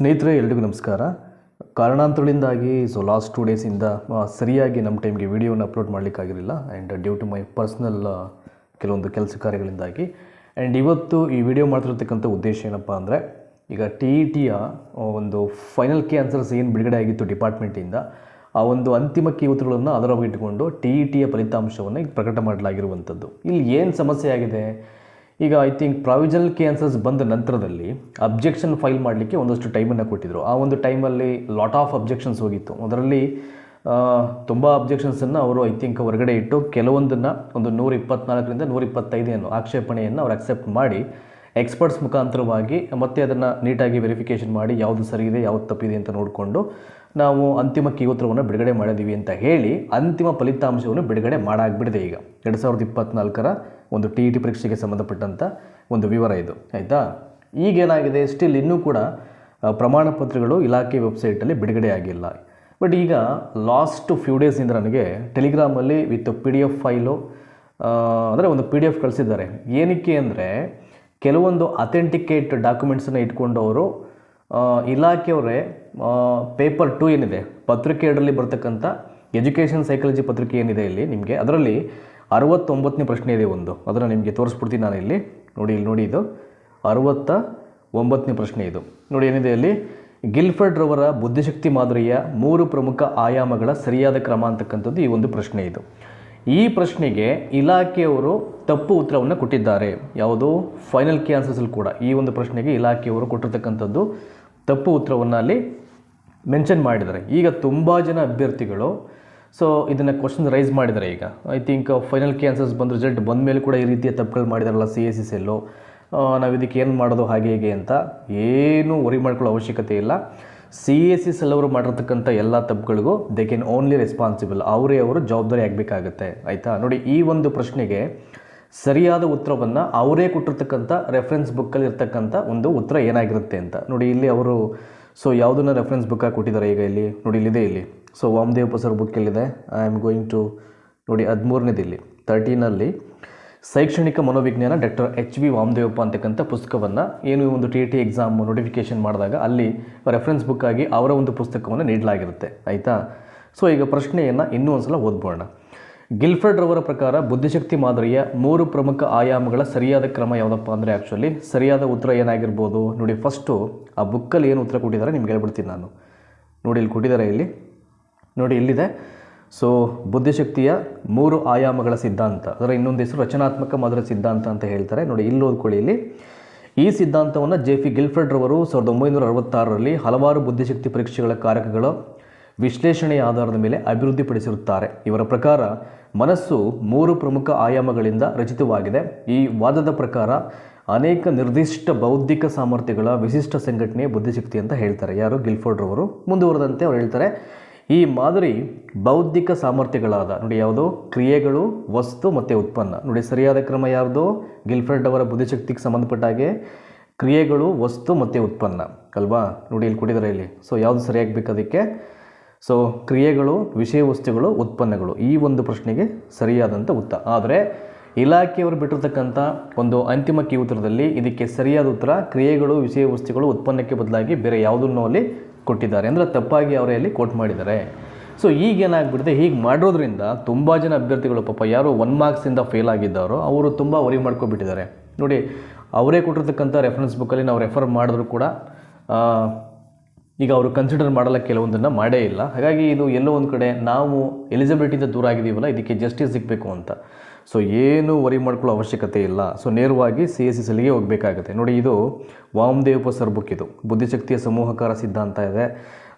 ಸ್ನೇಹಿತರೆ, ಎಲ್ರಿಗೂ ನಮಸ್ಕಾರ. ಕಾರಣಾಂತರಗಳಿಂದಾಗಿ ಸೊ ಲಾಸ್ಟ್ ಟೂ ಡೇಸಿಂದ ಸರಿಯಾಗಿ ನಮ್ಮ ಟೈಮ್ಗೆ ವಿಡಿಯೋನ upload ಮಾಡಲಿಕ್ಕಾಗಿರಲಿಲ್ಲ and due to my personal ಕೆಲವೊಂದು ಕೆಲಸ ಕಾರ್ಯಗಳಿಂದಾಗಿ. ಆ್ಯಂಡ್ ಇವತ್ತು ಈ ವಿಡಿಯೋ ಮಾಡ್ತಿರ್ತಕ್ಕಂಥ ಉದ್ದೇಶ ಏನಪ್ಪ ಅಂದರೆ, ಈಗ ಟಿ ಇ ಟಿಯ ಒಂದು ಫೈನಲ್ ಕೆ ಆನ್ಸರ್ಸ್ ಏನು ಬಿಡುಗಡೆ ಆಗಿತ್ತು ಡಿಪಾರ್ಟ್ಮೆಂಟಿಂದ ಆ ಒಂದು ಅಂತಿಮ ಕೀ ಉತ್ತರಗಳನ್ನು ಅದರೊಳಗೆ ಇಟ್ಟುಕೊಂಡು ಟಿ ಇ ಟಿಯ ಫಲಿತಾಂಶವನ್ನು ಪ್ರಕಟ ಮಾಡಲಾಗಿರುವಂಥದ್ದು. ಇಲ್ಲಿ ಏನು ಸಮಸ್ಯೆ ಆಗಿದೆ? ಈಗ ಐ ಥಿಂಕ್ ಪ್ರಾವಿಜನಲ್ ಕ್ಯಾನ್ಸರ್ಸ್ ಬಂದ ನಂತರದಲ್ಲಿ ಅಬ್ಜೆಕ್ಷನ್ ಫೈಲ್ ಮಾಡಲಿಕ್ಕೆ ಒಂದಷ್ಟು ಟೈಮನ್ನು ಕೊಟ್ಟಿದ್ದರು ಆ ಒಂದು ಟೈಮಲ್ಲಿ ಲಾಟ್ ಆಫ್ ಅಬ್ಜೆಕ್ಷನ್ಸ್ ಹೋಗಿತ್ತು. ಅದರಲ್ಲಿ ತುಂಬ ಅಬ್ಜೆಕ್ಷನ್ಸನ್ನು ಅವರು ಐ ಥಿಂಕ್ ಹೊರಗಡೆ ಇಟ್ಟು ಕೆಲವೊಂದನ್ನು ಒಂದು ನೂರ ಇಪ್ಪತ್ನಾಲ್ಕರಿಂದ ನೂರ ಇಪ್ಪತ್ತೈದನ್ನು ಆಕ್ಷೇಪಣೆಯನ್ನು ಅವ್ರು ಅಕ್ಸೆಪ್ಟ್ ಮಾಡಿ ಎಕ್ಸ್ಪರ್ಟ್ಸ್ ಮುಖಾಂತರವಾಗಿ ಮತ್ತೆ ಅದನ್ನು ನೀಟಾಗಿ ವೆರಿಫಿಕೇಷನ್ ಮಾಡಿ ಯಾವುದು ಸರಿ ಇದೆ ಯಾವುದು ತಪ್ಪಿದೆ ಅಂತ ನೋಡಿಕೊಂಡು ನಾವು ಅಂತಿಮ ಕೀ ಉತ್ತರವನ್ನು ಬಿಡುಗಡೆ ಮಾಡಿದ್ದೀವಿ ಅಂತ ಹೇಳಿ ಅಂತಿಮ ಫಲಿತಾಂಶವನ್ನು ಬಿಡುಗಡೆ ಮಾಡಾಗ್ಬಿಡಿದೆ ಈಗ. ಎರಡು ಸಾವಿರದ ಇಪ್ಪತ್ನಾಲ್ಕರ ಒಂದು ಟಿ ಇ ಟಿ ಪರೀಕ್ಷೆಗೆ ಸಂಬಂಧಪಟ್ಟಂಥ ಒಂದು ವಿವರ ಇದು, ಆಯಿತಾ? ಈಗೇನಾಗಿದೆ? ಸ್ಟಿಲ್ ಇನ್ನೂ ಕೂಡ ಪ್ರಮಾಣ ಪತ್ರಗಳು ಇಲಾಖೆ ವೆಬ್ಸೈಟಲ್ಲಿ ಬಿಡುಗಡೆ ಆಗಿಲ್ಲ. ಬಟ್ ಈಗ ಲಾಸ್ಟ್ ಫ್ಯೂ ಡೇಸಿಂದ ನನಗೆ ಟೆಲಿಗ್ರಾಮಲ್ಲಿ with P D F file ಅಂದರೆ ಒಂದು ಪಿ ಡಿ ಎಫ್ ಕಳಿಸಿದ್ದಾರೆ. ಏನಕ್ಕೆ ಅಂದರೆ, ಕೆಲವೊಂದು ಅಥೆಂಟಿಕೇಟ್ ಡಾಕ್ಯುಮೆಂಟ್ಸನ್ನು ಇಟ್ಕೊಂಡು ಅವರು ಇಲಾಖೆಯವರೇ ಪೇಪರ್ ಟು ಏನಿದೆ ಪತ್ರಿಕೆ ಎರಡರಲ್ಲಿ ಬರ್ತಕ್ಕಂಥ ಎಜುಕೇಷನ್ ಸೈಕಾಲಜಿ ಪತ್ರಿಕೆ ಏನಿದೆ ಇಲ್ಲಿ ನಿಮಗೆ, ಅದರಲ್ಲಿ ಅರವತ್ತೊಂಬತ್ತನೇ ಪ್ರಶ್ನೆ ಇದೆ ಒಂದು. ಅದನ್ನು ನಿಮಗೆ ತೋರಿಸ್ಬಿಡ್ತೀನಿ ನಾನು ಇಲ್ಲಿ. ನೋಡಿ ಇಲ್ಲಿ ನೋಡಿ ಇದು. ಅರವತ್ತ ಒಂಬತ್ತನೇ ಪ್ರಶ್ನೆ ಇದು. ನೋಡಿ, ಏನಿದೆ ಅಲ್ಲಿ ಗಿಲ್ಫರ್ಡ್ ರವರ ಬುದ್ಧಿಶಕ್ತಿ ಮಾದರಿಯ ಮೂರು ಪ್ರಮುಖ ಆಯಾಮಗಳ ಸರಿಯಾದ ಕ್ರಮ ಅಂತಕ್ಕಂಥದ್ದು ಈ ಒಂದು ಪ್ರಶ್ನೆ ಇದು. ಈ ಪ್ರಶ್ನೆಗೆ ಇಲಾಖೆಯವರು ತಪ್ಪು ಉತ್ತರವನ್ನು ಕೊಟ್ಟಿದ್ದಾರೆ. ಯಾವುದು? ಫೈನಲ್ ಕೆ ಆನ್ಸರ್ಸಲ್ಲಿ ಕೂಡ ಈ ಒಂದು ಪ್ರಶ್ನೆಗೆ ಇಲಾಖೆಯವರು ಕೊಟ್ಟಿರ್ತಕ್ಕಂಥದ್ದು ತಪ್ಪು ಉತ್ತರವನ್ನು ಅಲ್ಲಿ ಮೆನ್ಷನ್ ಮಾಡಿದ್ದಾರೆ. ಈಗ ತುಂಬ ಜನ ಅಭ್ಯರ್ಥಿಗಳು ಸೊ ಇದನ್ನು ಕ್ವಶನ್ ರೈಸ್ ಮಾಡಿದ್ದಾರೆ ಈಗ. I think final key answers ಬಂದ ರಿಸಲ್ಟ್ ಬಂದ ಮೇಲೆ ಕೂಡ ಈ ರೀತಿಯ ತಪ್ಪುಗಳು ಮಾಡಿದಾರಲ್ಲ ಸಿ ಎಸ್ ಸಿ ಎಲ್ಲು ನಾವು ಇದಕ್ಕೆ ಏನು ಮಾಡೋದು, ಹಾಗೆ ಹೀಗೆ ಅಂತ ಏನೂ ವರಿ ಮಾಡ್ಕೊಳ್ಳೋ ಅವಶ್ಯಕತೆ ಇಲ್ಲ. ಸಿ ಎಸ್ ಎಸ್ ಎಲ್ಲವರು ಮಾಡಿರ್ತಕ್ಕಂಥ ಎಲ್ಲ ತಪ್ಪುಗಳಿಗೂ ದೇ ಕೆನ್ ಓನ್ಲಿ ರೆಸ್ಪಾನ್ಸಿಬಲ್ ಅವರೇ ಅವರು ಜವಾಬ್ದಾರಿ ಆಗಬೇಕಾಗತ್ತೆ. ಆಯಿತಾ? ನೋಡಿ, ಈ ಒಂದು ಪ್ರಶ್ನೆಗೆ ಸರಿಯಾದ ಉತ್ತರವನ್ನು ಅವರೇ ಕೊಟ್ಟಿರ್ತಕ್ಕಂಥ ರೆಫರೆನ್ಸ್ ಬುಕ್ಕಲ್ಲಿ ಇರ್ತಕ್ಕಂಥ ಒಂದು ಉತ್ತರ ಏನಾಗಿರುತ್ತೆ ಅಂತ. ನೋಡಿ, ಇಲ್ಲಿ ಅವರು ಸೊ ಯಾವುದನ್ನ ರೆಫರೆನ್ಸ್ ಬುಕ್ಕಾಗಿ ಕೊಟ್ಟಿದ್ದಾರೆ ಈಗ ಇಲ್ಲಿ? ನೋಡಿ, ಇಲ್ಲಿದೆ ಇಲ್ಲಿ. ಸೊ ವಾಮದೇವ್ ಪಸರ್ ಬುಕ್ ಎಲ್ಲಿದೆ ಐ ಆಮ್ ಗೋಯಿಂಗ್ ಟು ನೋಡಿ ಹದಿಮೂರನೇದು ಇಲ್ಲಿ ತರ್ಟೀನಲ್ಲಿ ಶೈಕ್ಷಣಿಕ ಮನೋವಿಜ್ಞಾನ ಡಾಕ್ಟರ್ ಎಚ್ ವಿ ವಾಮದೇವಪ್ಪ ಅಂತಕ್ಕಂಥ ಪುಸ್ತಕವನ್ನು ಏನು ಒಂದು ಟಿ ಟಿ ಎಕ್ಸಾಮ್ ನೋಟಿಫಿಕೇಶನ್ ಮಾಡಿದಾಗ ಅಲ್ಲಿ ರೆಫರೆನ್ಸ್ ಬುಕ್ ಆಗಿ ಅವರ ಒಂದು ಪುಸ್ತಕವನ್ನು ನೀಡಲಾಗಿರುತ್ತೆ. ಆಯಿತಾ? ಸೊ ಈಗ ಪ್ರಶ್ನೆಯನ್ನು ಇನ್ನೂ ಒಂದು ಸಲ ಓದ್ಬೋಣ. ಗಿಲ್ಫರ್ಡ್ ರವರ ಪ್ರಕಾರ ಬುದ್ಧಿಶಕ್ತಿ ಮಾದರಿಯ ಮೂರು ಪ್ರಮುಖ ಆಯಾಮಗಳ ಸರಿಯಾದ ಕ್ರಮ ಯಾವುದಪ್ಪ ಅಂದರೆ ಆ್ಯಕ್ಚುಲಿ ಸರಿಯಾದ ಉತ್ತರ ಏನಾಗಿರ್ಬೋದು? ನೋಡಿ ಫಸ್ಟು ಆ ಬುಕ್ಕಲ್ಲಿ ಏನು ಉತ್ತರ ಕೊಟ್ಟಿದ್ದಾರೆ ನಿಮ್ಗೆ ಹೇಳ್ಬಿಡ್ತೀನಿ ನಾನು. ನೋಡಿ, ಇಲ್ಲಿ ಕೊಟ್ಟಿದ್ದಾರೆ ಇಲ್ಲಿ. ನೋಡಿ ಇಲ್ಲಿದೆ. ಸೊ ಬುದ್ಧಿಶಕ್ತಿಯ ಮೂರು ಆಯಾಮಗಳ ಸಿದ್ಧಾಂತ, ಅದರ ಇನ್ನೊಂದು ಹೆಸರು ರಚನಾತ್ಮಕ ಮಾದರಿ ಸಿದ್ಧಾಂತ ಅಂತ ಹೇಳ್ತಾರೆ. ನೋಡಿ, ಇಲ್ಲಿ ಓದ್ಕೊಳ್ಳಿ ಇಲ್ಲಿ. ಈ ಸಿದ್ಧಾಂತವನ್ನು ಜೆ ಪಿ ಗಿಲ್ಫರ್ಡ್ ರವರು ಸಾವಿರದ ಒಂಬೈನೂರ ಅರವತ್ತಾರರಲ್ಲಿ ಹಲವಾರು ಬುದ್ಧಿಶಕ್ತಿ ಪರೀಕ್ಷೆಗಳ ಕಾರಕಗಳ ವಿಶ್ಲೇಷಣೆಯ ಆಧಾರದ ಮೇಲೆ ಅಭಿವೃದ್ಧಿಪಡಿಸಿರುತ್ತಾರೆ. ಇವರ ಪ್ರಕಾರ ಮನಸ್ಸು ಮೂರು ಪ್ರಮುಖ ಆಯಾಮಗಳಿಂದ ರಚಿತವಾಗಿದೆ. ಈ ವಾದದ ಪ್ರಕಾರ ಅನೇಕ ನಿರ್ದಿಷ್ಟ ಬೌದ್ಧಿಕ ಸಾಮರ್ಥ್ಯಗಳ ವಿಶಿಷ್ಟ ಸಂಘಟನೆ ಬುದ್ಧಿಶಕ್ತಿ ಅಂತ ಹೇಳ್ತಾರೆ. ಯಾರು? ಗಿಲ್ಫೋರ್ಡ್ರವರು ಮುಂದುವರೆದಂತೆ ಅವ್ರು ಹೇಳ್ತಾರೆ ಈ ಮಾದರಿ ಬೌದ್ಧಿಕ ಸಾಮರ್ಥ್ಯಗಳಾದ ನೋಡಿ ಯಾವುದು? ಕ್ರಿಯೆಗಳು, ವಸ್ತು ಮತ್ತು ಉತ್ಪನ್ನ. ನೋಡಿ ಸರಿಯಾದ ಕ್ರಮ ಯಾವುದು ಗಿಲ್ಫ್ರೆಡ್ ಅವರ ಬುದ್ಧಿಶಕ್ತಿಗೆ ಸಂಬಂಧಪಟ್ಟ ಹಾಗೆ ಕ್ರಿಯೆಗಳು, ವಸ್ತು ಮತ್ತು ಉತ್ಪನ್ನ ಅಲ್ವಾ? ನೋಡಿ ಇಲ್ಲಿ ಕೊಟ್ಟಿದ್ದಾರೆ ಇಲ್ಲಿ. ಸೊ ಯಾವುದು ಸರಿಯಾಗಬೇಕು ಅದಕ್ಕೆ? ಸೊ ಕ್ರಿಯೆಗಳು, ವಿಷಯ ವಸ್ತುಗಳು, ಉತ್ಪನ್ನಗಳು ಈ ಒಂದು ಪ್ರಶ್ನೆಗೆ ಸರಿಯಾದಂಥ ಉತ್ತರ. ಆದರೆ ಇಲಾಖೆಯವರು ಬಿಟ್ಟಿರ್ತಕ್ಕಂಥ ಒಂದು ಅಂತಿಮ ಕೀ ಉತ್ತರದಲ್ಲಿ ಇದಕ್ಕೆ ಸರಿಯಾದ ಉತ್ತರ ಕ್ರಿಯೆಗಳು, ವಿಷಯ ವಸ್ತುಗಳು, ಉತ್ಪನ್ನಕ್ಕೆ ಬದಲಾಗಿ ಬೇರೆ ಯಾವುದನ್ನು ಅಲ್ಲಿ ಕೊಟ್ಟಿದ್ದಾರೆ ಅಂದರೆ ತಪ್ಪಾಗಿ ಅವರೇ ಅಲ್ಲಿ ಕೋಟ್ ಮಾಡಿದ್ದಾರೆ. ಸೊ ಈಗ ಏನಾಗ್ಬಿಡುತ್ತೆ? ಹೀಗೆ ಮಾಡಿರೋದ್ರಿಂದ ತುಂಬ ಜನ ಅಭ್ಯರ್ಥಿಗಳು, ಪಾಪ ಯಾರು ಒನ್ ಮಾರ್ಕ್ಸಿಂದ ಫೇಲ್ ಆಗಿದ್ದಾರೋ ಅವರು ತುಂಬ ವರಿ ಮಾಡ್ಕೊಬಿಟ್ಟಿದ್ದಾರೆ. ನೋಡಿ, ಅವರೇ ಕೊಟ್ಟಿರ್ತಕ್ಕಂಥ ರೆಫರೆನ್ಸ್ ಬುಕ್ಕಲ್ಲಿ ನಾವು ರೆಫರ್ ಮಾಡಿದ್ರು ಕೂಡ ಈಗ ಅವರು ಕನ್ಸಿಡರ್ ಮಾಡಲ್ಲ, ಕೆಲವೊಂದನ್ನು ಮಾಡೇ ಇಲ್ಲ. ಹಾಗಾಗಿ ಇದು ಎಲ್ಲೋ ಒಂದು ಕಡೆ ನಾವು ಎಲಿಜಿಬಿಲಿಟಿಯಿಂದ ದೂರ ಆಗಿದ್ದೀವಲ್ಲ, ಇದಕ್ಕೆ ಜಸ್ಟಿಸ್ ಸಿಗಬೇಕು ಅಂತ. ಸೊ ಏನು ವರಿ ಮಾಡ್ಕೊಳ್ಳೋ ಅವಶ್ಯಕತೆ ಇಲ್ಲ. ಸೊ ನೇರವಾಗಿ ಸಿ ಎಸ್ ಎಲ್ಗೆ ಹೋಗಬೇಕಾಗುತ್ತೆ. ನೋಡಿ, ಇದು ವಾಮದೇವ ಸರ್ ಬುಕ್ ಇದು ಬುದ್ಧಿಶಕ್ತಿಯ ಸಮೂಹಕಾರ ಸಿದ್ಧಾಂತ ಇದೆ.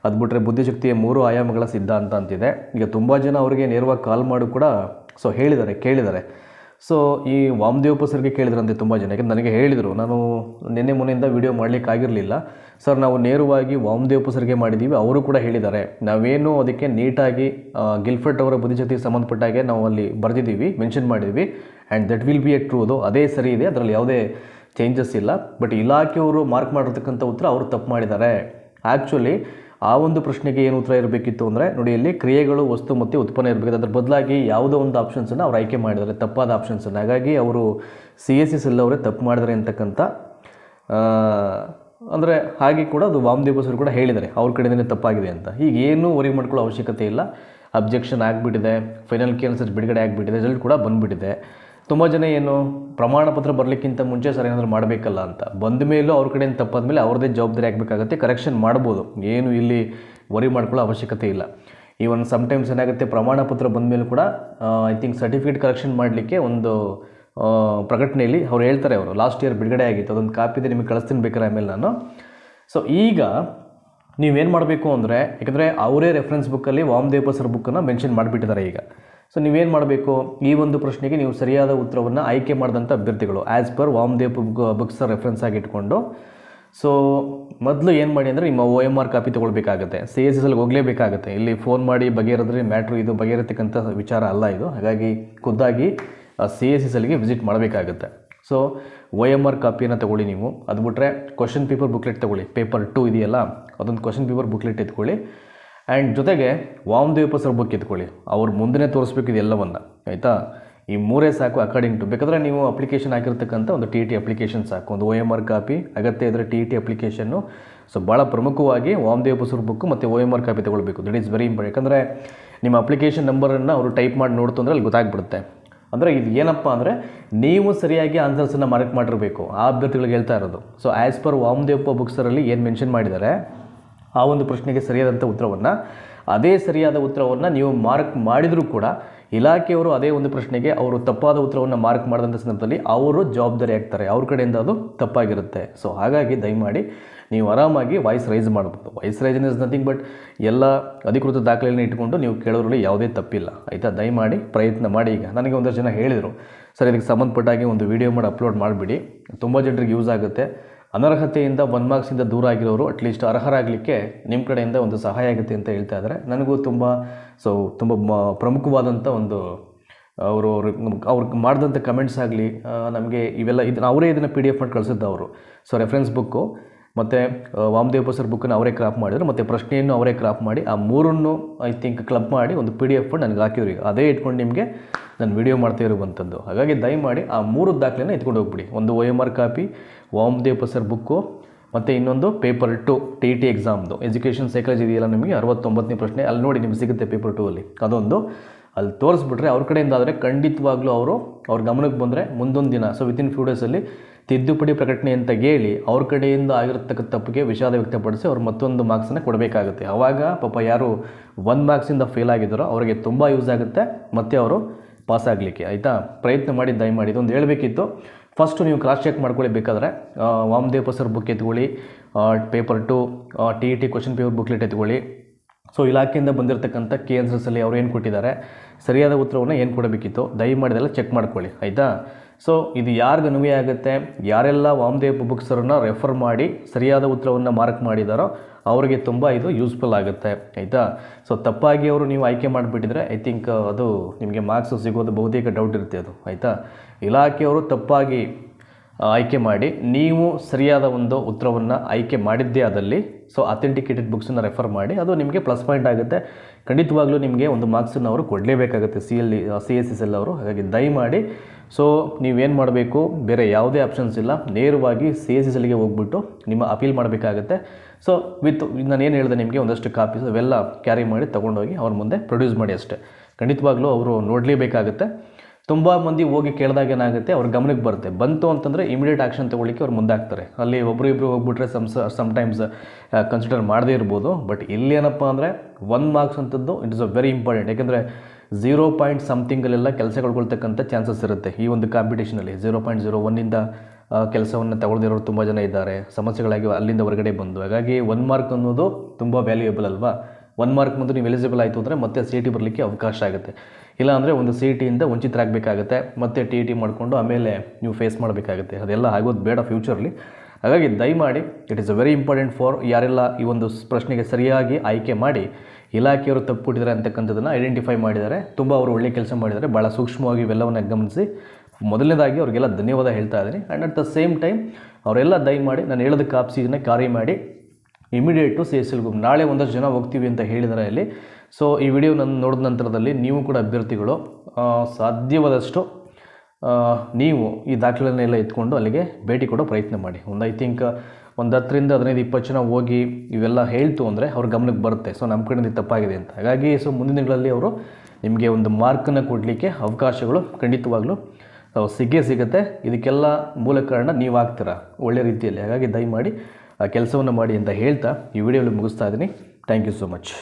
ಅದು ಬಿಟ್ಟರೆ ಬುದ್ಧಿಶಕ್ತಿಯ ಮೂರು ಆಯಾಮಗಳ ಸಿದ್ಧಾಂತ ಅಂತಿದೆ. ಈಗ ತುಂಬ ಜನ ಅವರಿಗೆ ನೇರವಾಗಿ ಕಾಲ್ ಮಾಡು ಕೂಡ, ಸೊ ಹೇಳಿದ್ದಾರೆ, ಕೇಳಿದ್ದಾರೆ. ಸೊ ಈ ವಾಮದೇವಪ್ಪ ಸರ್ಗೆ ಕೇಳಿದ್ರಂತೆ ತುಂಬ ಜನ. ಯಾಕಂದ್ರೆ ನನಗೆ ಹೇಳಿದರು. ನಾನು ನಿನ್ನೆ ಮೊನ್ನೆಯಿಂದ ವಿಡಿಯೋ ಮಾಡಲಿಕ್ಕೆ ಆಗಿರಲಿಲ್ಲ ಸರ್, ನಾವು ನೇರವಾಗಿ ವಾಮದೇವ್ ಸರ್ಗೆ ಮಾಡಿದ್ದೀವಿ ಅವರು ಕೂಡ ಹೇಳಿದ್ದಾರೆ, ನಾವೇನು ಅದಕ್ಕೆ ನೀಟಾಗಿ ಗಿಲ್ಫರ್ಟ್ ಅವರ ಬುದ್ಧಿಜತಿಗೆ ಸಂಬಂಧಪಟ್ಟ ಹಾಗೆ ನಾವು ಅಲ್ಲಿ ಬರೆದಿದ್ದೀವಿ, ಮೆನ್ಷನ್ ಮಾಡಿದ್ವಿ and that will be a ಟ್ರೂದು ಅದೇ ಸರಿ ಇದೆ, ಅದರಲ್ಲಿ ಯಾವುದೇ ಚೇಂಜಸ್ ಇಲ್ಲ. ಬಟ್ ಇಲಾಖೆಯವರು ಮಾರ್ಕ್ ಮಾಡಿರ್ತಕ್ಕಂಥ ಉತ್ತರ ಅವರು ತಪ್ಪು ಮಾಡಿದ್ದಾರೆ. ಆ್ಯಕ್ಚುಲಿ ಆ ಒಂದು ಪ್ರಶ್ನೆಗೆ ಏನು ಉತ್ತರ ಇರಬೇಕಿತ್ತು ಅಂದರೆ, ನೋಡಿ, ಇಲ್ಲಿ ಕ್ರಿಯೆಗಳು, ವಸ್ತು ಮತ್ತು ಉತ್ಪನ್ನ ಇರಬೇಕು ಅದ್ರ ಬದಲಾಗಿ ಯಾವುದೋ ಒಂದು ಆಪ್ಷನ್ಸನ್ನು ಅವ್ರು ಆಯ್ಕೆ ಮಾಡಿದ್ದಾರೆ, ತಪ್ಪಾದ ಆಪ್ಷನ್ಸನ್ನು ಹಾಗಾಗಿ ಅವರು ಸಿ ಎಸ್ ಎಸ್ ಎಲ್ಲವರೇ ತಪ್ಪು ಮಾಡಿದ್ದಾರೆ ಅಂತಕ್ಕಂಥ ಅಂದರೆ ಹಾಗೆ ಕೂಡ ಅದು ವಾಮದೇವ್ ಕೂಡ ಹೇಳಿದ್ದಾರೆ, ಅವ್ರ ಕಡೆಯಿಂದ ತಪ್ಪಾಗಿದೆ ಅಂತ. ಈಗ ಏನೂ ವರಿ ಮಾಡ್ಕೊಳ್ಳೋ ಅವಶ್ಯಕತೆ ಇಲ್ಲ. ಅಬ್ಜೆಕ್ಷನ್ ಆಗಿಬಿಟ್ಟಿದೆ ಫೈನಲ್ ಕೆ ಸರ್ ಬಿಡುಗಡೆ ಆಗಿಬಿಟ್ಟಿದೆ ರಿಸಲ್ಟ್ ಕೂಡ ಬಂದುಬಿಟ್ಟಿದೆ. ತುಂಬ ಜನ ಏನು ಪ್ರಮಾಣ ಪತ್ರ ಬರಲಿಕ್ಕಿಂತ ಮುಂಚೆ ಸರ್ ಏನಾದರೂ ಮಾಡಬೇಕಲ್ಲ ಅಂತ. ಬಂದ ಮೇಲೂ ಅವ್ರ ಕಡೆಯಿಂದ ತಪ್ಪಾದ ಮೇಲೆ ಅವ್ರದ್ದೇ ಜವಾಬ್ದಾರಿ ಆಗಬೇಕಾಗತ್ತೆ ಕರೆಕ್ಷನ್ ಮಾಡ್ಬೋದು. ಏನು ಇಲ್ಲಿ ವರಿ ಮಾಡ್ಕೊಳ್ಳೋ ಅವಶ್ಯಕತೆ ಇಲ್ಲ. ಈವನ್ ಸಮ್ಟೈಮ್ಸ್ ಏನಾಗುತ್ತೆ, ಪ್ರಮಾಣ ಪತ್ರ ಬಂದ ಮೇಲೂ ಕೂಡ ಐ ಥಿಂಕ್ ಸರ್ಟಿಫಿಕೇಟ್ ಕರೆಕ್ಷನ್ ಮಾಡಲಿಕ್ಕೆ ಒಂದು ಪ್ರಕಟಣೆಯಲ್ಲಿ ಅವ್ರು ಹೇಳ್ತಾರೆ ಅವರು ಲಾಸ್ಟ್ ಇಯರ್ ಬಿಡುಗಡೆ ಆಗಿತ್ತು, ಅದೊಂದು ಕಾಪಿದೆ ನಿಮಗೆ ಕಳಿಸ್ತೀನಿ ಬೇಕಾದ್ರೆ ಆಮೇಲೆ ನಾನು ಸೊ ಈಗ ನೀವೇನು ಮಾಡಬೇಕು ಅಂದರೆ, ಯಾಕಂದರೆ ಅವರೇ ರೆಫರೆನ್ಸ್ ಬುಕ್ಕಲ್ಲಿ ವಾಮದೇವ ಸರ್ ಬುಕ್ಕನ್ನು ಮೆನ್ಷನ್ ಮಾಡಿಬಿಟ್ಟಿದ್ದಾರೆ ಈಗ. ಸೊ ನೀವೇನು ಮಾಡಬೇಕು? ಈ ಒಂದು ಪ್ರಶ್ನೆಗೆ ನೀವು ಸರಿಯಾದ ಉತ್ತರವನ್ನು ಆಯ್ಕೆ ಮಾಡಿದಂಥ ಅಭ್ಯರ್ಥಿಗಳು as per Vamadev book books reference ಆಗಿ ಇಟ್ಕೊಂಡು. ಸೊ ಮೊದಲು ಏನು ಮಾಡಿ ಅಂದರೆ ನಿಮ್ಮ ಒ ಎಂ ಆರ್ ಕಾಪಿ ತೊಗೊಳ್ಬೇಕಾಗತ್ತೆ ಸಿ ಎಸ್ ಎಸ್ ಎಲ್ಗೆ ಹೋಗಲೇಬೇಕಾಗತ್ತೆ. ಇಲ್ಲಿ ಫೋನ್ ಮಾಡಿ ಬಗೆಹರಿದ್ರೆ ಮ್ಯಾಟ್ರು ಇದು ಬಗೆಹರಿತಕ್ಕಂಥ ವಿಚಾರ ಅಲ್ಲ ಇದು. ಹಾಗಾಗಿ ಖುದ್ದಾಗಿ ಸಿ ಎಸ್ ಎಸ್ ಎಲ್ಗೆ ವಿಸಿಟ್ ಮಾಡಬೇಕಾಗುತ್ತೆ. ಸೊ ಒ ಎಂ ಆರ್ ಕಾಪಿಯನ್ನು ತಗೊಳ್ಳಿ ನೀವು. ಅದು ಬಿಟ್ಟರೆ ಕ್ವಶನ್ ಪೇಪರ್ ಬುಕ್ಲೆಟ್ ತಗೊಳ್ಳಿ. ಪೇಪರ್ ಟು ಇದೆಯಲ್ಲ, ಅದೊಂದು ಕ್ವಶನ್ ಪೇಪರ್ ಬುಕ್ಲೆಟ್ ಎತ್ಕೊಳ್ಳಿ. ಆ್ಯಂಡ್ ಜೊತೆಗೆ ವಾಮದೇವಪ್ಪ ಸರ್ ಬುಕ್ ಎತ್ಕೊಳ್ಳಿ. ಅವ್ರು ಮುಂದೆ ತೋರಿಸ್ಬೇಕು ಇದೆಲ್ಲವನ್ನು ಆಯಿತಾ? ಈ ಮೂರೇ ಸಾಕು ಅಕಾರ್ಡಿಂಗ್ ಟು ಬೇಕಾದರೆ ನೀವು ಅಪ್ಲಿಕೇಶನ್ ಹಾಕಿರ್ತಕ್ಕಂಥ ಒಂದು ಟಿ ಟಿ ಅಪ್ಲಿಕೇಶನ್ ಸಾಕು. ಒಂದು ಒ ಎಂ ಆರ್ ಕಾಪಿ, ಅಗತ್ಯ ಇದ್ದರೆ ಟಿ ಟಿ ಅಪ್ಲಿಕೇಶನ್ನು ಸೊ ಭಾಳ ಪ್ರಮುಖವಾಗಿ ವಾಮದೇವಪ್ಪ ಸರ್ ಬುಕ್ ಮತ್ತು ಒ ಎಂ ಆರ್ ಕಾಪಿ ತೊಗೊಳ್ಬೇಕು. ದಟ್ ಈಸ್ ವೆರಿ ಇಂಪಾರ್ಟೆಂಟ್ ಯಾಕಂದರೆ ನಿಮ್ಮ ಅಪ್ಲಿಕೇಶನ್ ನಂಬರನ್ನು ಅವರು ಟೈಪ್ ಮಾಡಿ ನೋಡ್ತು ಅಂದರೆ ಅಲ್ಲಿ ಗೊತ್ತಾಗ್ಬಿಡುತ್ತೆ. ಅಂದರೆ ಇದು ಏನಪ್ಪ ಅಂದರೆ ನೀವು ಸರಿಯಾಗಿ ಆನ್ಸರ್ಸನ್ನು ಮಾರ್ಕ್ ಮಾಡಿರಬೇಕು. ಆ ಅಭ್ಯರ್ಥಿಗಳಿಗೆ ಹೇಳ್ತಾ ಇರೋದು. ಸೊ ಆ್ಯಸ್ ಪರ್ ವಾಮದೇವಪ್ಪ ಬುಕ್ಸರಲ್ಲಿ ಏನು ಮೆನ್ಷನ್ ಮಾಡಿದ್ದಾರೆ, ಆ ಒಂದು ಪ್ರಶ್ನೆಗೆ ಸರಿಯಾದಂಥ ಉತ್ತರವನ್ನು, ಅದೇ ಸರಿಯಾದ ಉತ್ತರವನ್ನು ನೀವು ಮಾರ್ಕ್ ಮಾಡಿದರೂ ಕೂಡ ಇಲಾಖೆಯವರು ಅದೇ ಒಂದು ಪ್ರಶ್ನೆಗೆ ಅವರು ತಪ್ಪಾದ ಉತ್ತರವನ್ನು ಮಾರ್ಕ್ ಮಾಡಿದಂಥ ಸಂದರ್ಭದಲ್ಲಿ ಅವರು ಜವಾಬ್ದಾರಿ ಆಗ್ತಾರೆ. ಅವ್ರ ಕಡೆಯಿಂದ ಅದು ತಪ್ಪಾಗಿರುತ್ತೆ. ಸೊ ಹಾಗಾಗಿ ದಯಮಾಡಿ ನೀವು ಆರಾಮಾಗಿ ವಾಯ್ಸ್ ರೈಸ್ ಮಾಡ್ಬೋದು. Voice raise is nothing but ಎಲ್ಲ ಅಧಿಕೃತ ದಾಖಲೆಯನ್ನು ಇಟ್ಕೊಂಡು ನೀವು ಕೇಳೋರಲ್ಲಿ ಯಾವುದೇ ತಪ್ಪಿಲ್ಲ. ಆಯಿತಾ? ದಯಮಾಡಿ ಪ್ರಯತ್ನ ಮಾಡಿ ಈಗ. ನನಗೆ ಒಂದಷ್ಟು ಜನ ಹೇಳಿದರು, ಸರ್, ಇದಕ್ಕೆ ಸಂಬಂಧಪಟ್ಟಾಗಿ ಒಂದು ವಿಡಿಯೋ ಮಾಡಿ ಅಪ್ಲೋಡ್ ಮಾಡಿಬಿಡಿ. ತುಂಬ ಜನರಿಗೆ ಯೂಸ್ ಆಗುತ್ತೆ. ಅನರ್ಹತೆಯಿಂದ ಒನ್ ಮಾರ್ಕ್ಸಿಂದ ದೂರ ಆಗಿರೋರು ಅಟ್ಲೀಸ್ಟ್ ಅರ್ಹರಾಗಲಿಕ್ಕೆ ನಿಮ್ಮ ಕಡೆಯಿಂದ ಒಂದು ಸಹಾಯ ಆಗುತ್ತೆ ಅಂತ ಹೇಳ್ತಾ ಇದ್ದಾರೆ ನನಗೂ ತುಂಬ ಸೊ ತುಂಬ ಪ್ರಮುಖವಾದಂಥ ಒಂದು, ಅವರು ಅವ್ರು ಮಾಡಿದಂಥ ಕಮೆಂಟ್ಸ್ ಆಗಲಿ ನಮಗೆ ಇವೆಲ್ಲ, ಇದನ್ನ, ಅವರೇ ಇದನ್ನು ಪಿ ಡಿ ಎಫ್ ಮಾಡಿ ಕಳಿಸಿದ್ದು ಅವರು. ಸೊ ರೆಫರೆನ್ಸ್ ಬುಕ್ಕು ಮತ್ತು ವಾಮದೇವ್ ಬಸರ್ ಬುಕ್ಕನ್ನು ಅವರೇ ಕ್ರಾಪ್ ಮಾಡಿದರು. ಮತ್ತು ಪ್ರಶ್ನೆಯನ್ನು ಅವರೇ ಕ್ರಾಪ್ ಮಾಡಿ, ಆ ಮೂರನ್ನು ಐ ಥಿಂಕ್ ಕ್ಲಬ್ ಮಾಡಿ, ಒಂದು ಪಿ ಡಿ ಎಫ್ ನನಗೆ ಹಾಕಿದ್ರು ಅದೇ ಇಟ್ಕೊಂಡು ನಿಮಗೆ ನಾನು ವಿಡಿಯೋ ಮಾಡ್ತಾ ಇರುವಂಥದ್ದು. ಹಾಗಾಗಿ ದಯಮಾಡಿ ಆ ಮೂರು ದಾಖಲೆನ ಎತ್ಕೊಂಡು ಹೋಗ್ಬಿಡಿ. ಒಂದು O M R copy Vamadev buzzer book ಮತ್ತು ಇನ್ನೊಂದು ಪೇಪರ್ ಟು ಟಿ ಟಿ ಎಕ್ಸಾಮ್ದು ಎಜುಕೇಷನ್ ಸೈಕಾಲಜಿ ಇದೆಯಲ್ಲ ನಿಮಗೆ? ಅರವತ್ತೊಂಬತ್ತನೇ ಪ್ರಶ್ನೆ. ಅಲ್ಲಿ ನೋಡಿ ನಿಮ್ಗೆ ಸಿಗುತ್ತೆ ಪೇಪರ್ ಟೂ ಅಲ್ಲಿ. ಅದೊಂದು. ಅಲ್ಲಿ ತೋರಿಸ್ಬಿಟ್ರೆ ಅವ್ರ ಕಡೆಯಿಂದ ಆದರೆ ಖಂಡಿತವಾಗ್ಲೂ ಅವರು ಅವ್ರ ಗಮನಕ್ಕೆ ಬಂದರೆ ಮುಂದೊಂದು ದಿನ. ಸೊ ವಿತಿನ್ ಫ್ಯೂ ಡೇಸಲ್ಲಿ ತಿದ್ದುಪಡಿ ಪ್ರಕಟಣೆ ಅಂತ ಹೇಳಿ ಅವ್ರ ಕಡೆಯಿಂದ ಆಗಿರತಕ್ಕಂಥ ತಪ್ಪಿಗೆ ವಿಷಾದ ವ್ಯಕ್ತಪಡಿಸಿ ಅವ್ರು ಮತ್ತೊಂದು ಮಾರ್ಕ್ಸನ್ನು ಕೊಡಬೇಕಾಗುತ್ತೆ. ಆವಾಗ ಪಾಪ ಯಾರು ಒಂದು ಮಾರ್ಕ್ಸಿಂದ ಫೇಲ್ ಆಗಿದ್ದಾರೋ ಅವರಿಗೆ ತುಂಬ ಯೂಸ್ ಆಗುತ್ತೆ, ಮತ್ತು ಅವರು ಪಾಸ್ ಆಗಲಿಕ್ಕೆ. ಆಯಿತಾ? ಪ್ರಯತ್ನ ಮಾಡಿ ದಯಮಾಡಿ ಇದೊಂದು ಹೇಳಬೇಕಿತ್ತು. ಫಸ್ಟು ನೀವು ಕ್ರಾಸ್ ಚೆಕ್ ಮಾಡ್ಕೊಳ್ಳಿ ಬೇಕಾದರೆ. Vamadeva sir book ಎತ್ಕೊಳ್ಳಿ paper two T E T question paper booklet ಎತ್ಕೊಳ್ಳಿ. So ಇಲಾಖೆಯಿಂದ ಬಂದಿರತಕ್ಕಂಥ ಕೆ ಆನ್ಸರ್ಸಲ್ಲಿ ಅವ್ರು ಏನು ಕೊಟ್ಟಿದ್ದಾರೆ? ಸರಿಯಾದ ಉತ್ತರವನ್ನು ಏನು ಕೊಡಬೇಕಿತ್ತು? ದಯಮಾಡಿದೆಲ್ಲ ಚೆಕ್ ಮಾಡ್ಕೊಳ್ಳಿ. ಆಯಿತಾ? ಸೊ ಇದು ಯಾರಿಗೆ ಅನ್ವಯ ಆಗುತ್ತೆ? ಯಾರೆಲ್ಲ ವಾಮದೇವ್ ಬುಕ್ಸರನ್ನು ರೆಫರ್ ಮಾಡಿ ಸರಿಯಾದ ಉತ್ತರವನ್ನು ಮಾರ್ಕ್ ಮಾಡಿದಾರೋ ಅವರಿಗೆ ತುಂಬ ಇದು ಯೂಸ್ಫುಲ್ ಆಗುತ್ತೆ ಆಯಿತಾ? ಸೊ ತಪ್ಪಾಗಿ ಅವರು ನೀವು ಆಯ್ಕೆ ಮಾಡಿಬಿಟ್ಟಿದ್ರೆ ಐ ಥಿಂಕ್ ಅದು ನಿಮಗೆ ಮಾರ್ಕ್ಸ್ ಸಿಗೋದು ಬಹುತೇಕ ಡೌಟ್ ಇರುತ್ತೆ ಅದು ಆಯಿತಾ? ಇಲಾಖೆಯವರು ತಪ್ಪಾಗಿ ಆ, ಆಯ್ಕೆ ಮಾಡಿ ನೀವು ಸರಿಯಾದ ಒಂದು ಉತ್ತರವನ್ನು ಆಯ್ಕೆ ಮಾಡಿದ್ದೇ ಅದಲ್ಲಿ ಸೊ ಅಥೆಂಟಿಕೇಟೆಡ್ ಬುಕ್ಸನ್ನು ರೆಫರ್ ಮಾಡಿ ಅದು ನಿಮಗೆ ಪ್ಲಸ್ ಪಾಯಿಂಟ್ ಆಗುತ್ತೆ. ಖಂಡಿತವಾಗ್ಲೂ ನಿಮಗೆ ಒಂದು ಮಾರ್ಕ್ಸನ್ನು ಅವರು ಕೊಡಲೇಬೇಕಾಗುತ್ತೆ C L C S S L ಅವರು. ಹಾಗಾಗಿ ದಯಮಾಡಿ ಸೊ ನೀವೇನು ಮಾಡಬೇಕು? ಬೇರೆ ಯಾವುದೇ ಆಪ್ಷನ್ಸ್ ಇಲ್ಲ. ನೇರವಾಗಿ ಸಿ ಎಸ್ ಎಲ್ಗೆ ಹೋಗ್ಬಿಟ್ಟು ನಿಮ್ಮ ಅಪೀಲ್ ಮಾಡಬೇಕಾಗತ್ತೆ. ಸೊ ವಿತ್ ನಾನು ಏನು ಹೇಳಿದೆ ನಿಮಗೆ, ಒಂದಷ್ಟು ಕಾಪೀಸ್ ಅವೆಲ್ಲ ಕ್ಯಾರಿ ಮಾಡಿ ತೊಗೊಂಡೋಗಿ ಅವ್ರ ಮುಂದೆ ಪ್ರೊಡ್ಯೂಸ್ ಮಾಡಿ ಅಷ್ಟೇ. ಖಂಡಿತವಾಗ್ಲೂ ಅವರು ನೋಡಲೇಬೇಕಾಗುತ್ತೆ. ತುಂಬ ಮಂದಿ ಹೋಗಿ ಕೇಳಿದಾಗ ಏನಾಗುತ್ತೆ, ಅವ್ರ ಗಮನಕ್ಕೆ ಬರುತ್ತೆ. ಬಂತು ಅಂತಂದರೆ ಇಮಿಡಿಯೇಟ್ ಆ್ಯಕ್ಷನ್ ತೊಗೊಳ್ಳಿಕ್ಕೆ ಅವ್ರು ಮುಂದಾಗ್ತಾರೆ. ಅಲ್ಲಿ ಒಬ್ಬರು ಇಬ್ಬರು ಹೋಗ್ಬಿಟ್ರೆ ಸಮ್ಸ್ ಸಮ್ಟೈಮ್ಸ್ ಕನ್ಸಿಡರ್ ಮಾಡದೇ ಇರ್ಬೋದು. ಬಟ್ ಇಲ್ಲೇನಪ್ಪ ಅಂದರೆ ಒನ್ ಮಾರ್ಕ್ಸ್ ಅಂತದ್ದು it is a very important ಯಾಕೆಂದರೆ ಝೀರೋ ಪಾಯಿಂಟ್ ಸಮಥಿಂಗಲ್ಲೆಲ್ಲ ಕೆಲಸ ಕಳ್ಕೊಳ್ತಕ್ಕಂಥ ಚಾನ್ಸಸ್ ಇರುತ್ತೆ. ಈ ಒಂದು ಕಾಂಪಿಟೇಷನಲ್ಲಿ ಝೀರೋ ಪಾಯಿಂಟ್ ಝೀರೋ ಒನ್ನಿಂದ ಕೆಲಸವನ್ನು ತಗೊಳ್ದಿರೋರು ತುಂಬ ಜನ ಇದ್ದಾರೆ. ಸಮಸ್ಯೆಗಳಾಗಿ ಅಲ್ಲಿಂದ ಹೊರಗಡೆ ಬಂದು. ಹಾಗಾಗಿ ಒನ್ ಮಾರ್ಕ್ ಅನ್ನೋದು ತುಂಬ ವ್ಯಾಲ್ಯೂಯಬಲ್ ಅಲ್ವಾ? ಒನ್ ಮಾರ್ಕ್ ಮುಂದೆ ನೀವು ಎಲಿಜಿಬಲ್ ಆಯಿತು ಅಂದರೆ ಮತ್ತೆ ಸಿ ಟಿ ಬರಲಿಕ್ಕೆ ಅವಕಾಶ ಆಗುತ್ತೆ. ಇಲ್ಲ ಅಂದರೆ ಒಂದು ಸಿ ಟಿಯಿಂದ ವಂಚಿತರಾಗಬೇಕಾಗುತ್ತೆ. ಮತ್ತೆ ಟಿ ಟಿ ಮಾಡಿಕೊಂಡು ಆಮೇಲೆ ನೀವು ಫೇಸ್ ಮಾಡಬೇಕಾಗುತ್ತೆ. ಅದೆಲ್ಲ ಆಗೋದು ಬೇಡ ಫ್ಯೂಚರ್ಲಿ ಹಾಗಾಗಿ ದಯಮಾಡಿ it is a very important for ಯಾರೆಲ್ಲ ಈ ಒಂದು ಪ್ರಶ್ನೆಗೆ ಸರಿಯಾಗಿ ಆಯ್ಕೆ ಮಾಡಿ ಇಲಾಖೆಯವರು ತಪ್ಪು ಕೊಟ್ಟಿದ್ದಾರೆ ಅಂತಕ್ಕಂಥದ್ದನ್ನು ಐಡೆಂಟಿಫೈ ಮಾಡಿದ್ದಾರೆ. ತುಂಬ ಅವರು ಒಳ್ಳೆ ಕೆಲಸ ಮಾಡಿದ್ದಾರೆ. ಭಾಳ ಸೂಕ್ಷ್ಮವಾಗಿ ಇವೆಲ್ಲವನ್ನು ಗಮನಿಸಿ. ಮೊದಲನೇದಾಗಿ ಅವರಿಗೆಲ್ಲ ಧನ್ಯವಾದ ಹೇಳ್ತಾ ಇದ್ದೀನಿ. And at the same time ಅವರೆಲ್ಲ ದಯಮಾಡಿ ನಾನು ಹೇಳೋದು ಕಾಪ್ಸಿಯನ್ನು ಕಾರ್ಯ ಮಾಡಿ ಇಮಿಡಿಯೇಟು ಸಿ ಎಸ್ ಎಲ್ಗೂ ನಾಳೆ ಒಂದಷ್ಟು ಜನ ಹೋಗ್ತೀವಿ ಅಂತ ಹೇಳಿದ್ದಾರೆ ಅಲ್ಲಿ. ಸೊ ಈ ವಿಡಿಯೋ ನನ್ನ ನೋಡಿದ ನಂತರದಲ್ಲಿ ನೀವು ಕೂಡ ಅಭ್ಯರ್ಥಿಗಳು ಸಾಧ್ಯವಾದಷ್ಟು ನೀವು ಈ ದಾಖಲೆಯನ್ನೆಲ್ಲ ಎತ್ಕೊಂಡು ಅಲ್ಲಿಗೆ ಭೇಟಿ ಕೊಡೋ ಪ್ರಯತ್ನ ಮಾಡಿ. ಒಂದು ಐ ಥಿಂಕ್ ಒಂದು ಹತ್ತರಿಂದ ಹದಿನೈದು, ಇಪ್ಪತ್ತು ಜನ ಹೋಗಿ ಇವೆಲ್ಲ ಹೇಳ್ತು ಅಂದರೆ ಅವ್ರ ಗಮನಕ್ಕೆ ಬರುತ್ತೆ. ಸೊ ನಮ್ಮ ಕಡೆಯಿಂದ ತಪ್ಪಾಗಿದೆ ಅಂತ. ಹಾಗಾಗಿ ಸೊ ಮುಂದಿನ ದಿನಗಳಲ್ಲಿ ಅವರು ನಿಮಗೆ ಒಂದು ಮಾರ್ಕನ್ನು ಕೊಡಲಿಕ್ಕೆ ಅವಕಾಶಗಳು ಖಂಡಿತವಾಗ್ಲೂ ಸಿಗೇ ಸಿಗುತ್ತೆ. ಇದಕ್ಕೆಲ್ಲ ಮೂಲ ಕಾರಣ ನೀವು ಆಗ್ತೀರಾ? ಒಳ್ಳೆ ರೀತಿಯಲ್ಲಿ. ಹಾಗಾಗಿ, ದಯಮಾಡಿ ಆ, ಕೆಲಸವನ್ನು ಮಾಡಿ ಅಂತ ಹೇಳ್ತಾ ಈ ವಿಡಿಯೋಲಿ ಮುಗಿಸ್ತಾ ಇದ್ದೀನಿ. Thank you so much